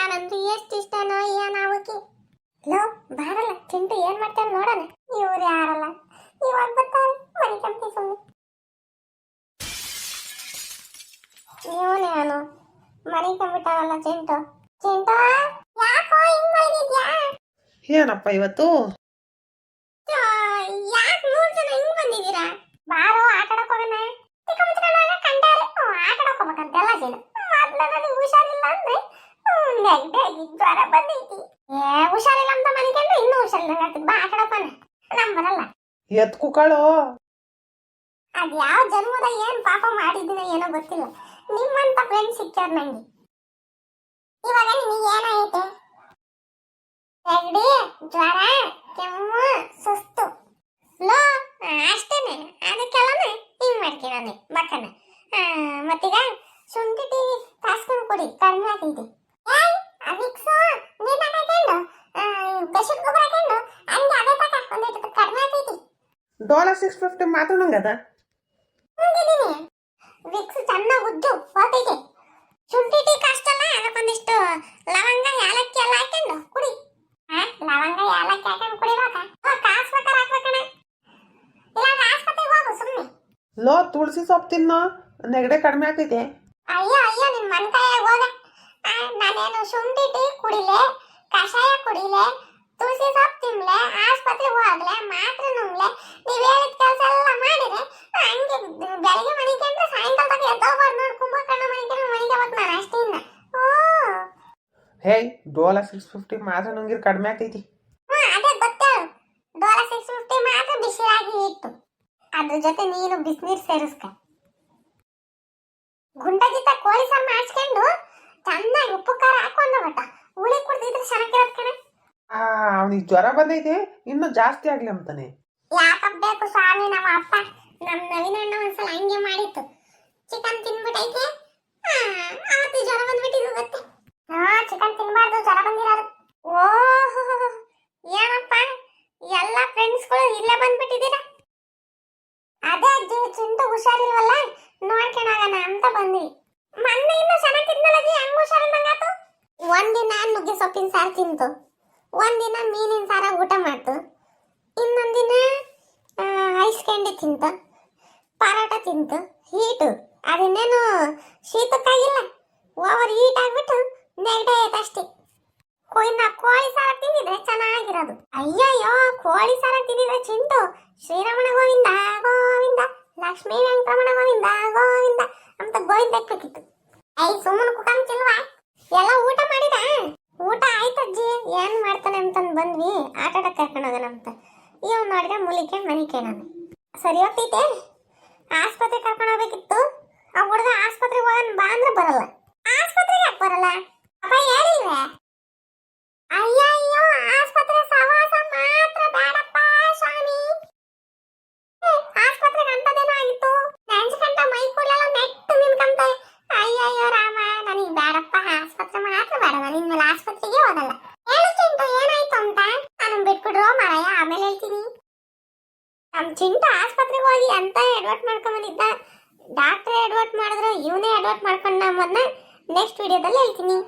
ನಾನಂದ್ರೆ ಎಷ್ಟು ಇಷ್ಟನೋ ಏನ್ ಅವಕ್ಕೆ ಲೋ ಬಾರಲ್ಲ ಚಿಂಟು ಏನ್ ಮಾಡ್ತಾನೆ ನೋಡೋಣ. ಇವ್ರು ಯಾರಲ್ಲ. ಇವಾಗ ಬರ್ತಾರೆ ಮನೆ ಕಂಪನಿ ಸುಮ್ಮನೆ ನಾನು ಮನೆ ಕಂಬಿಟ್ಟಾರಲ್ಲ ಚಿಂಟು. ಚಿಂಟು ಯಾಕೋ ಹಿಂಗ್ ಮಲಗಿದ್ಯಾ ಏನಪ್ಪ ಇವತ್ತು? ಯಾಕೆ ಮೂರ್ ಜನ ಹಿಂಗ್ ಬಂದಿದ್ದೀರಾ? ಬಾರೋ ಆಟ ಆಡಕ್ ಹೋಗೋಣ. ತಿಕ್ಕ ಮುಚ್ಕೊಂಡಾಗ ಕಂಡಾರೆ ಆಟ ಆಡಕ್ ಹೋಗ್ಬೇಕಂತೆಲ್ಲ ಜನ ಮೊದ್ಲು ನನಗೆ ಹುಷಾರಿಲ್ಲ ಅಂದ್ರೆ ಜ್ವರ ಬಂದೈತಿ. ಏ ಹುಷಾರಿಲ್ಲ ಅಂತ ಮನೆಗೆ ಇನ್ನೂ ಹುಷಾರಿಲ್ಲ ಆಗ್ತದೆ ಬಾ ಆಟ ಆಡೋಣ ನಮ್ ಬರಲ್ಲ. ಎತ್ ಕುಕಾಳು ಅದ್ ಯಾವ ಜನ್ಮದ ಏನ್ ಪಾಪ ಮಾಡಿದ್ದೀನ ಏನೋ ಗೊತ್ತಿಲ್ಲ. ನಿಮ್ಮಂತ ಫ್ರೆಂಡ್ ಸಿಕ್ಕ್ಯಾರ ನಂಗೆ. ಇವಾಗ ನಿನಗೆ ಏನಾಯ್ತು? ನೆಗಡಿ ಜ್ವರ ಕೆಮ್ಮು ಸುಸ್ತು. ಲೋ ಅಷ್ಟೇನೆ. ಅದಕ್ಕೆಲ್ಲನೆ ಹಿಂಗ್ ಮಾಡ್ಕೊಳ್ಳೋನೆ ಬಕ್ಕನ ಮತ್ತೀಗ ಶುಂಠಿ ಟೀ ಕಾಸ್ಕೊಂಡು ಕೊಡಿ. ಕಡಿಮೆ ಆಗ್ತೈತಿ. ಏಯ್ ಅವಿಕ್ಸು ನೀನ್ ಹಾಕೊಂಡು ಬೆಶಟ್ ಗೊಬ್ಬರ ಹಾಕೊಂಡು ಹಂಗೆ ಅದೇ ತಕ ಒಂದಿಟ್ಟು ಕಡಿಮೆ ಆಗ್ತೈತಿ ಡಾಲರ್ ಸಿಕ್ಸ್ ಫಿಫ್ಟಿ ಮಾತ್ರ ನಂಗದ? ಹಂಗಿದೀನಿ ವಿಕ್ಸ್ ಚೆನ್ನಾಗಿ ಉದ್ದು ಹೋತೈತೆ ಶುಂಠಿ ಟೀ ಕಷ್ಟಲ್ಲ ಅದಕ್ಕೊಂದಿಷ್ಟು ಲವಂಗ ಯಾಲಕ್ಕಿ ಎಲ್ಲ ಹಾಕೊಂಡು ಕುಡಿ ಹಾ ಲವಂಗ ಯಾಲಕ್ಕಿ ಹಾಕೊಂಡು ಕುಡಿಬೇಕಾ ಓ ಕಾಸು ಬೇಕಾರೆ ಇಲ್ಲ ಆಸ್ಪತ್ರೆಗೆ ಹೋಗು ಸುಮ್ಮನೆ ಲೋ, ತುಳಸಿ ಸೊಪ್ಪು ತಿನ್ನೋ ನೆಗಡೆ ಕಡಿಮೆ ಆಗ್ತೈತೆ. ಅಯ್ಯೋ ಅಯ್ಯೋ, ನಿನ್ ಮನ್ಕಾಯ ಹೋಗ ನಾನೇನು ಶುಂಠಿ ಟೀ ಕುಡಿಲೆ ಕಷಾಯ ಕುಡಿಲೆ ತುಳಸಿ ಸೊಪ್ಪು ತಿನ್ಲೆ ಆಸ್ಪತ್ರೆಗೆ ಹೋಗ್ಲೆ ಮಾತ್ರ ನುಂಗ್ಲೆ ನೀವು ಹೇಳಿದ ಕೆಲಸ ಎಲ್ಲ ಮಾಡಿದ್ರೆ ಆ, ಹಂಗೆ ಬೆಳಗ್ಗೆ ಅಂದ್ರೆ ಸಾಯಂಕಾಲ ತನಕ ಎದ್ದೋಗ್ಬಾರ್ದು ನೋಡಿ ಕುಂಭಕರ್ಣ ಮನೆಗೆ ಮನೆಗೆ ಹೋಗ್ ನಾನು ಅಷ್ಟೇ ಇನ್ನ ಓ ಹೇಯ್ ಡೋಲರ್ ಸಿಕ್ಸ್ ಫಿಫ್ಟಿ ಮಾತ್ರ ನುಂಗಿರ್ ಕಡಿಮೆ ಆಗ್ತೈತಿ. ಅದೇ ಗೊತ್ತೇಳು. ಡೋಲ ಸಿಕ್ಸ್ ಫಿಫ್ಟಿ ಮಾತ್ರ ಬಿಸಿಯಾಗಿ ಇತ್ತು. ಅದ್ರ ಜೊತೆ ನೀನು ಬಿಸಿನೀರು ಸೇರಿಸ್ಕ. ಗುಂಡಗಿತ್ತ ಕೋಳಿ ಸಹ ಮಾಡಿಸ್ಕೊಂಡು ಅವನಿಗೆ ಜ್ವರ ಬಂದೈತೆ, ಇನ್ನೂ ಜಾಸ್ತಿ ಆಗ್ಲಿ ಅಂತಾನೆ. ಯಾಕಪ್ಪ ಬೇಕು ಸ್ವಾಮಿ, ನಮ್ಮ ಅಪ್ಪ ನಮ್ಮ ನವೀನ ಅಣ್ಣ ಒಂದ್ಸಲ ಹಂಗೆ ಮಾಡಿತ್ತು. ಚಿಕನ್ ತಿನ್ಬಿಟ್ಟೈತೆ. ಅವತ್ತು ಜ್ವರ ಬಂದ್ಬಿಟ್ಟಿದ್ದು ಗೊತ್ತೆ. ಹಾ ಚಿಕನ್ ತಿನ್ಬಾರ್ದು, ಜ್ವರ ಬಂದಿರೋದು. ಓಹೋ, ಏನಪ್ಪ? ಎಲ್ಲ ಫ್ರೆಂಡ್ಸ್ಗಳು ಇಲ್ಲೇ ಬಂದ್ಬಿಟ್ಟಿದ್ದೀರಾ? ಅದೇ ಅಜ್ಜಿ, ಚಿಂಟು ಹುಷಾರಿಲ್ವಲ್ಲ? ನೋಡ್ಕೊಂಡೋಗೋಣ ಅಂತ ಬಂದ್ವಿ. ಮೊನ್ನೆ ಇನ್ನು ಚೆನ್ನಾಗಿದ್ನಲ್ಲಜಿ ಹೆಂಗ್ ಹುಷಾರಿಲ್ದಂಗಾತು ಒಂದಿನ ನುಗ್ಗೆ ಸೊಪ್ಪಿನ ಸಾರು ತಿಂತು. ಒಂದಿನ ಮೀನಿನ ಸಾರ ಊಟ ಮಾಡ್ತು. ಇನ್ನೊಂದಿನ ಐಸ್ ಕ್ಯಾಂಡಿ ತಿಂತು. ಪರೋಟ ತಿಂತು. ಹೀಟು. ಅದನ್ನೇನು ಶೀತಕ್ಕಾಗಿಲ್ಲ. ಓವರ್ ಹೀಟ್ ಆಗ್ಬಿಟ್ಟು ನೆಗಡಿ ಆಯ್ತು ಅಷ್ಟೇ. ಕೊಯ್ನ ಕೋಳಿ ಸಾರ ತಿಂದಿದ್ರೆ ಚೆನ್ನಾಗಿರೋದು. ಅಯ್ಯಯ್ಯೋ, ಕೋಳಿ ಸಾರ ತಿಂದಿದ್ರೆ ಚಿಂತು ಶ್ರೀರಮಣ ಗೋವಿಂದ ಗೋವಿಂದ. ಲಕ್ಷ್ಮೀ ವೆಂಕಟರಮಣ ಗೋವಿಂದ ಗೋವಿಂದ ಅಂತ ಗೋವಿಂದ ಹಾಕ್ಬೇಕಿತ್ತು ಐ ಸುಮ್ಮನೆ ಕುಕಂಚಿಲ್ವಾ ಎಲ್ಲ ಊಟ ಮಾಡಿದ? ಊಟ ಆಯ್ತಜ್ಜಿ ಏನ್ ಮಾಡ್ತಾನೆ ಅಂತಂದು ಬಂದ್ವಿ. ಆಟ ಆಡಕ್ ಕರ್ಕೊಂಡು ಹೋಗೋಣ ಅಂತ. ಇವ್ ನೋಡಿದ್ರೆ ಮುಲಿಕೆ, ಮನಿಕೆ ನಾನು. ಸರಿ ಹೋಗ್ತೈತೆ. ಆಸ್ಪತ್ರೆ ಕರ್ಕೊಂಡು ಹೋಗ್ಬೇಕಿತ್ತು. ಆ ಹುಡುಗ ಆಸ್ಪತ್ರೆಗೆ ಹೋಗೋಣ ಬಾ ಅಂದ್ರೆ ಬರಲ್ಲ. ಆಸ್ಪತ್ರೆಗೆ ಬರಲ್ಲ? ಅಪ್ಪ ಹೇಳಿಲ್ವೇ? ಅಯ್ಯಯ್ಯೋ ಬಿಟ್ಬಿಡ್ರೋ ಮಾರಾಯ, ಆಮೇಲೆ ಹೇಳ್ತೀನಿ. ನಮ್ ಚಿಂಟು ಆಸ್ಪತ್ರೆಗೆ ಹೋಗಿ ಅಂತ ಅಡ್ವರ್ಟ್ ಮಾಡ್ಕೊಂಬಂದಿದ್ದ. ಡಾಕ್ಟ್ರೇ ಅಡ್ವರ್ಟ್ ಮಾಡಿದ್ರು, ಇವನೇ ಅಡ್ವರ್ಟ್ ಮಾಡ್ಕೊಂಡ ನಮ್ಮನ್ನ ನೆಕ್ಸ್ಟ್ ವಿಡಿಯೋದಲ್ಲಿ ಹೇಳ್ತೀನಿ.